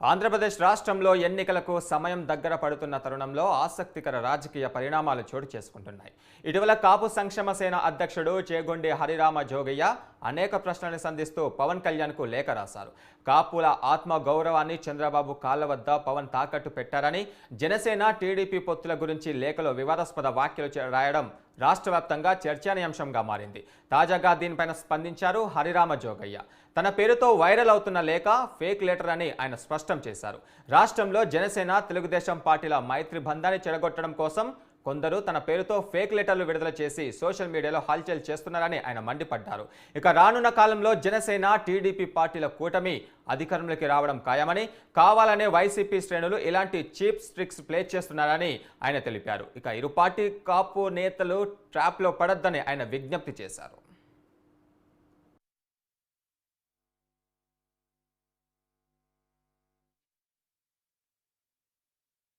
ఆంధ్రప్రదేశ్ రాష్ట్రంలో ఎన్నికలకు సమయం దగ్గర పడుతున్న తరుణంలో ఆసక్తికర రాజకీయ పరిణామాలు చోటు చేసుకుంటున్నాయి. ఇటీవల కాపు సంక్షేమ సేన అధ్యక్షుడు చేగొండి హరిరామ జోగయ్య అనేక ప్రశ్నలను సంధిస్తూ పవన్ కళ్యాణ్కు లేఖ రాశారు. కాపుల ఆత్మ గౌరవాన్ని చంద్రబాబు కాళ్ళ వద్ద పవన్ తాకట్టు పెట్టారని జనసేన టీడీపీ పొత్తుల గురించి లేఖలో వివాదాస్పద వ్యాఖ్యలు రాయడం రాష్ట్ర వ్యాప్తంగా చర్చనీయాంశంగా మారింది. తాజాగా దీనిపైన స్పందించారు హరిరామ జోగయ్య. తన పేరుతో వైరల్ అవుతున్న లేఖ ఫేక్ లెటర్ అని ఆయన స్పష్టం చేశారు. రాష్ట్రంలో జనసేన తెలుగుదేశం పార్టీల మైత్రి బంధాన్ని చెడగొట్టడం కోసం కొందరు తన పేరుతో ఫేక్ లెటర్లు విడుదల చేసి సోషల్ మీడియాలో హల్చల్ చేస్తున్నారని ఆయన మండిపడ్డారు. ఇక రానున్న కాలంలో జనసేన టీడీపీ పార్టీల కూటమి అధికారంలోకి రావడం ఖాయమని కావాలనే వైసీపీ శ్రేణులు ఇలాంటి చీప్ స్ట్రిక్స్ ప్లే చేస్తున్నారని ఆయన తెలిపారు. ఇక ఇరు పార్టీ కాపు నేతలు ట్రాప్లో పడొద్దని ఆయన విజ్ఞప్తి చేశారు.